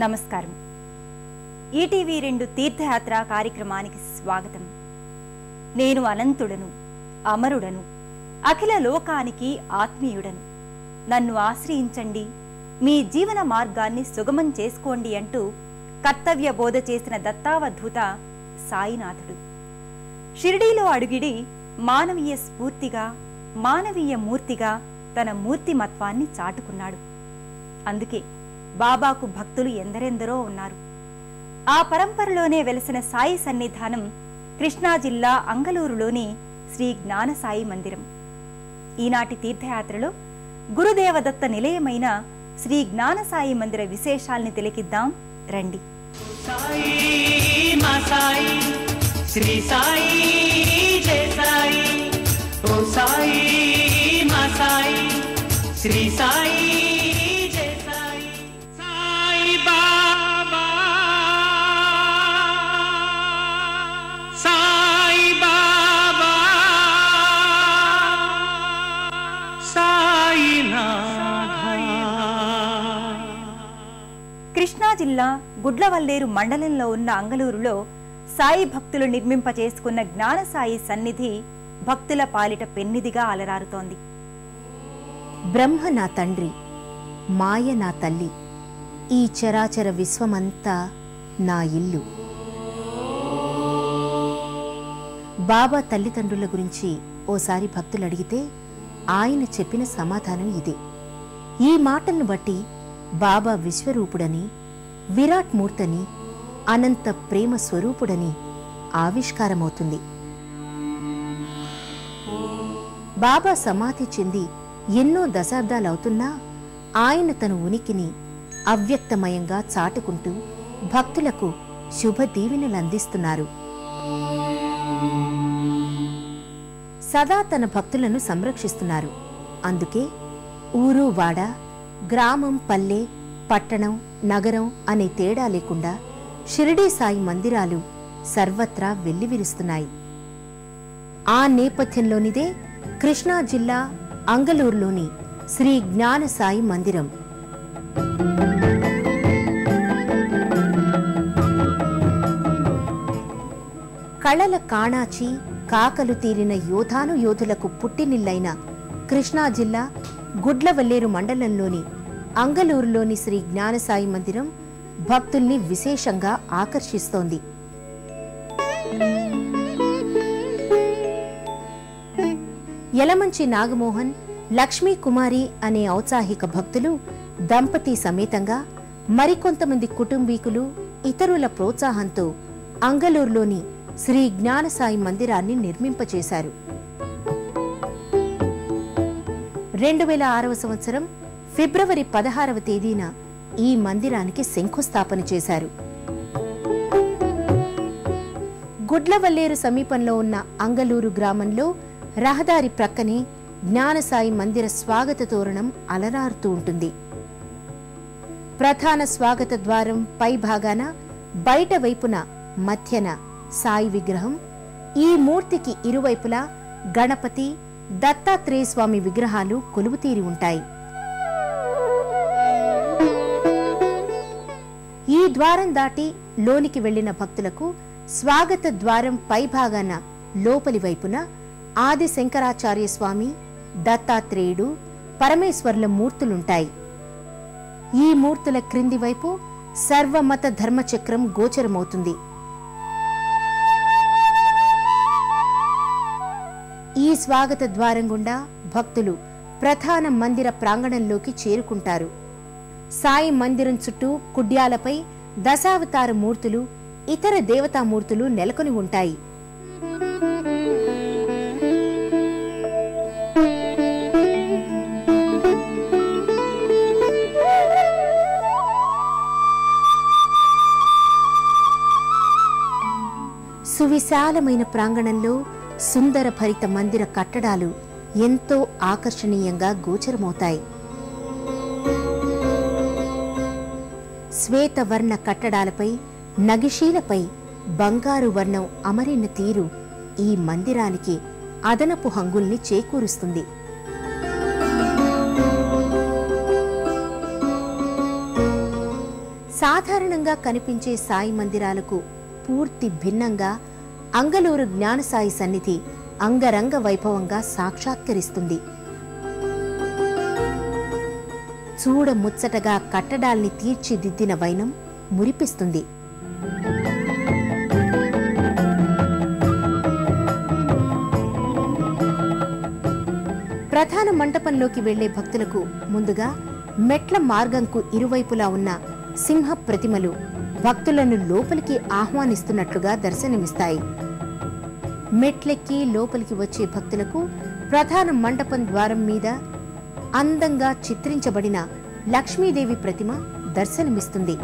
నమస్కారం. ఈటీవీ రెండు తీర్థయాత్ర కార్యక్రమానికి స్వాగతం. నేను అనంతుడను అమరుడను అఖిల లోకానికి ఆత్మీయుడను. నన్ను ఆశ్రయించండి మీ జీవన మార్గాన్ని సుగమం చేసుకోండి అంటూ కర్తవ్య బోధ చేసిన దత్తావధూత సాయినాథుడు. షిరిడీలో అడుగిడి మానవీయ స్ఫూర్తిగా మానవీయ మూర్తిగా తన మూర్తిమత్వాన్ని చాటుకున్నాడు. అందుకే బాబాకు భక్తులు ఎందరెందరో ఉన్నారు. ఆ పరంపరలోనే వెలసిన సాయి సన్నిధానం కృష్ణా జిల్లా అంగలూరులోని శ్రీ జ్ఞానసాయి మందిరం. ఈనాటి తీర్థయాత్రలో గురుదేవదత్త నిలయమైన శ్రీ జ్ఞానసాయి మందిర విశేషాల్ని తిలకిద్దాం. రండి. సాయి సాయి శ్రీ సాయి జయ సాయి. ఓ సాయి జిల్లా గుడ్లవల్లేరు మండలంలో ఉన్న అంగలూరులో సాయి భక్తులు నిర్మింపచేసుకున్న జ్ఞానసాయి సన్నిధి భక్తుల పాలిట పెన్నిదిగా అలరారుతోంది. బ్రహ్మ నా తండ్రి మాయ నా తల్లి ఈ చరాచర విశ్వమంతా నా ఇల్లు. బాబా తల్లిదండ్రుల గురించి ఓసారి భక్తులు అడిగితే ఆయన చెప్పిన సమాధానం ఇదే. ఈ మాటలను బట్టి బాబా విశ్వరూపుడని విరాట్ మూర్తని అనంత ప్రేమ స్వరూపుడని ఆవిష్కారమవుతుంది. బాబా సమాధి చెంది ఎన్నో దశాబ్దాలవుతున్నా ఆయన తన ఉనికిని అవ్యక్తమయంగా చాటుకుంటూ భక్తులకు శుభ దీవెనలు అందిస్తున్నారు. సదా తన భక్తులను సంరక్షిస్తున్నారు. అందుకే ఊరు వాడ గ్రామం పల్లె పట్టణం నగరం అనే తేడా లేకుండా షిరిడీ సాయి మందిరాలు సర్వత్రా వెల్లివిరుస్తున్నాయి. ఆ నేపథ్యంలోనిదే కృష్ణా జిల్లా అంగలూరులోని శ్రీ జ్ఞాన సాయి మందిరం. కళల కాణాచి కాకలు తీరిన యోధాను యోధులకు పుట్టినిల్లైన కృష్ణా జిల్లా గుడ్లవల్లేరు మండలంలోని అంగలూరులోని శ్రీ జ్ఞానసాయి మందిరం భక్తుల్ని విశేషంగా ఆకర్షిస్తోంది. యలమంచి నాగమోహన్ లక్ష్మీ కుమారి అనే ఔత్సాహిక భక్తులు దంపతి సమేతంగా మరికొంతమంది కుటుంబీకులు ఇతరుల ప్రోత్సాహంతో అంగలూరులోని శ్రీ జ్ఞానసాయి మందిరాన్ని నిర్మింపచేశారు. రెండు వేల ఆరవ సంవత్సరం ఫిబ్రవరి పదహారవ తేదీన ఈ మందిరానికి శంకుస్థాపన చేశారు. గుడ్లవల్లేరు సమీపంలో ఉన్న అంగలూరు గ్రామంలో రహదారి ప్రక్కనే జ్ఞానసాయి మందిర స్వాగత తోరణం అలరారుతూ ఉంటుంది. ప్రధాన స్వాగత ద్వారం పై భాగాన బయట వైపున మధ్యన సాయి విగ్రహం ఈ మూర్తికి ఇరువైపులా గణపతి దత్తాత్రేయ స్వామి విగ్రహాలు కొలువుతీరి ఉంటాయి. ద్వారం దాటి లోనికి వెళ్ళిన భక్తులకు స్వాగత ద్వారం పైభాగాన లోపలి వైపున ఆది శంకరాచార్య స్వామి దత్తాత్రేయుడు పరమేశ్వర్ల మూర్తులుంటాయి. ఈ మూర్తుల క్రింది వైపు సర్వమత ధర్మచక్రం గోచరమవుతుంది. ఈ స్వాగత ద్వారం గుండా భక్తులు ప్రధాన మందిర ప్రాంగణంలోకి చేరుకుంటారు. సాయి మందిరం చుట్టూ కుడ్యాలపై దశావతార మూర్తులు ఇతర దేవతామూర్తులు నెలకొని ఉంటాయి. సువిశాలమైన ప్రాంగణంలో సుందర భరిత మందిర కట్టడాలు ఎంతో ఆకర్షణీయంగా గోచరమవుతాయి. శ్వేతవర్ణ కట్టడాలపై నగిశీలపై బంగారు వర్ణం అమరిన తీరు ఈ మందిరానికి అదనపు హంగుల్ని చేకూరుస్తుంది. సాధారణంగా కనిపించే సాయి మందిరాలకు పూర్తి భిన్నంగా అంగలూరు జ్ఞానసాయి సన్నిధి అంగరంగ వైభవంగా సాక్షాత్కరిస్తుంది. చూడ ముచ్చటగా కట్టడాల్ని తీర్చిదిద్దిన వైనం మురిపిస్తుంది. ప్రధాన మంటపంలోకి వెళ్ళే భక్తులకు ముందుగా మెట్ల మార్గంకు ఇరువైపులా ఉన్న సింహ ప్రతిమలు భక్తులను లోపలికి ఆహ్వానిస్తున్నట్లుగా దర్శనమిస్తాయి. మెట్లెక్కి లోపలికి వచ్చే భక్తులకు ప్రధాన మంటపం ద్వారం మీద అందంగా చిత్రించబడిన లక్ష్మీదేవి ప్రతిమ దర్శనమిస్తుంది.